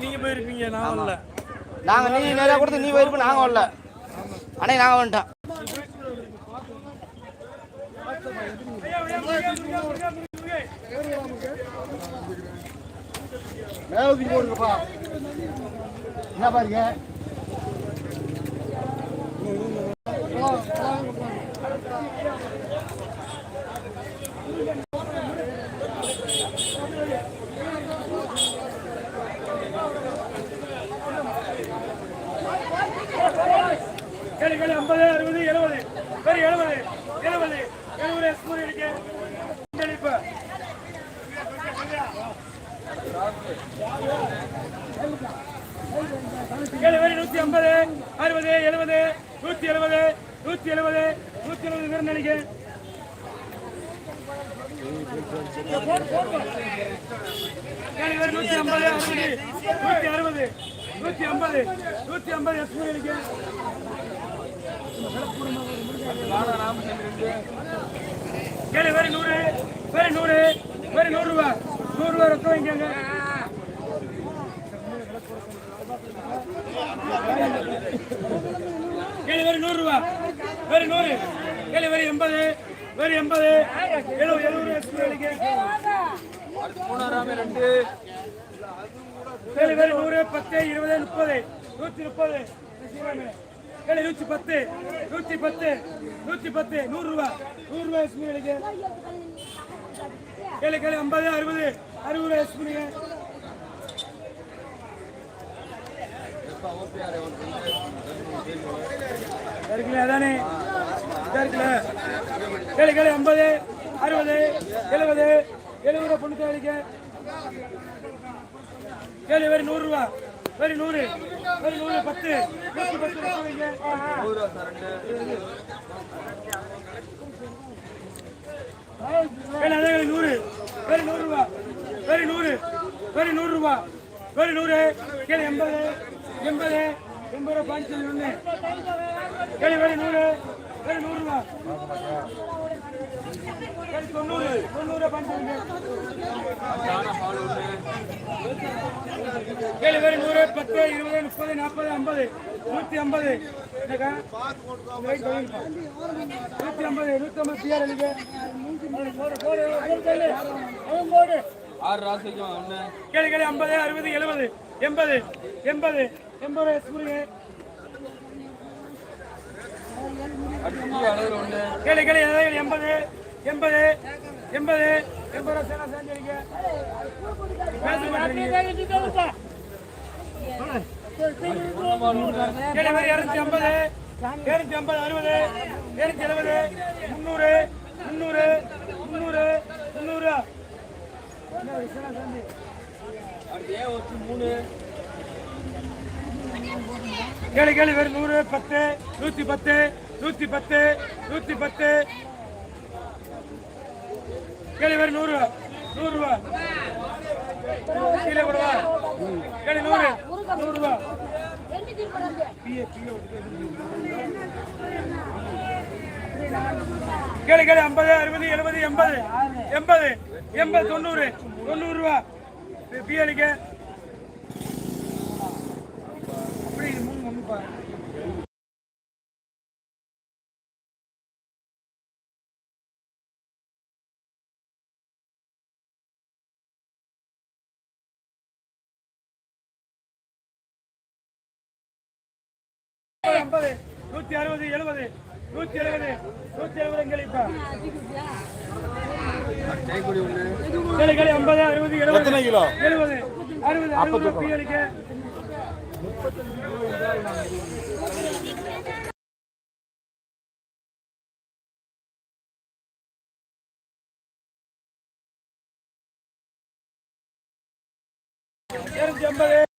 நீங்க போயிருப்பீங்க நான் வரல. நாங்க நீ நிறைய கொடுத்து நீ போயிருப்ப நாங்க வரல. அண்ணே நாங்க வந்துட்டோம். மேலத்துக்கு போடுங்கப்பா. என்ன பாருங்க கேளு கேளு ஐம்பது அறுபது எழுபது சரி எழுபது எழுபது எழுபது எஸ்மூர் பங்களிப்பு நூத்தி ஐம்பது அறுபது எழுபது நூத்தி எழுபது நூத்தி எழுபது நூத்தி எழுபது பேர் நினைக்க கேளு வேறு நூத்தி ஐம்பது அறுபது நூத்தி அறுபது நூத்தி ஐம்பது நூத்தி ஐம்பது எஸ்மூர் இருக்கு கேளு வேறு நூறு வேறு நூறு வேறு நூறு ரூபா நூறு ரூபா ரொக்கம் வைக்காங்க கேளு வேறு நூறு ரூபா வேறு நூறு கேளு வேறு எண்பது வேறு எண்பது எழுபது எழுபது எஸ்பி கேளு வேறு நூறு பத்து இருபது முப்பது நூற்றி முப்பது ஏழு நூற்றி பத்து நூற்றி பத்து நூற்றி பத்து நூறு ரூபா நூறு ரூபா எஸ்பி அடிக்க கேளு கேளு ஐம்பது அறுபது அறுபது ரூபா எஸ்பி இருக்குல்ல அதானே இதா இருக்குல்ல. கேளு கேளு ஐம்பது அறுபது எழுபது எழுபது ரூபா பொண்ணு தேவைக்கு. கேளு வேறு நூறு ரூபா வேறு நூறு. பத்து கேளு அதே நூறு வேறு நூறு ரூபா வேறு நூறு வேறு நூறு ரூபா வேறு நூறு கேளு எண்பது எண்பது எண்பது ரூபா பாஞ்சு ஒன்று கேளு வேறு நூறு வேறு நூறு ரூபா தொண்ணூறு தொண்ணூறு பாஞ்சு ஒன்று நூறு பத்து இருபது முப்பது நாற்பது ஐம்பது நூற்றி ஐம்பது? நூற்றி ஐம்பது நூற்றி ஐம்பது பிஆர் எழுதி ஆறு ராசிக்கும் ஒன்று கேளு கேளு ஐம்பது அறுபது எழுபது எண்பது எண்பது எண்பது ஸ்கூலுங்க கேளு கேளு எண்பது எண்பது எண்பது. எண்பது சேனா சேர்ந்துருங்க பேச கேளு வேறு இரநூத்தி ஐம்பது இரநூத்தி ஐம்பது அறுபது இரநூத்தி எழுபது முந்நூறு முந்நூறு முந்நூறு முந்நூறு மூணு கேளு கேளு வெறும் நூறு பத்து நூத்தி பத்து நூத்தி பத்து நூத்தி பத்து கேளு வெறும் நூறு ரூபா நூறு ரூபா கீழே கூடவா கேளு நூறு கேளு கேளு ஐம்பது அறுபது எழுபது எண்பது. எண்பது எண்பது தொண்ணூறு தொண்ணூறு ரூபா. பிஏடிக்க அப்படி இது மூணு ஒண்ணுப்பா ஐம்பது. நூத்தி அறுபது எழுபது. நூத்தி எழுபது நூத்தி எழுபது ஐம்பது அறுபது எழுபது. எத்தனை கிலோ? எழுபது. அறுபது அறுபது பிஏடிக்க இருநூத்தி ஐம்பது.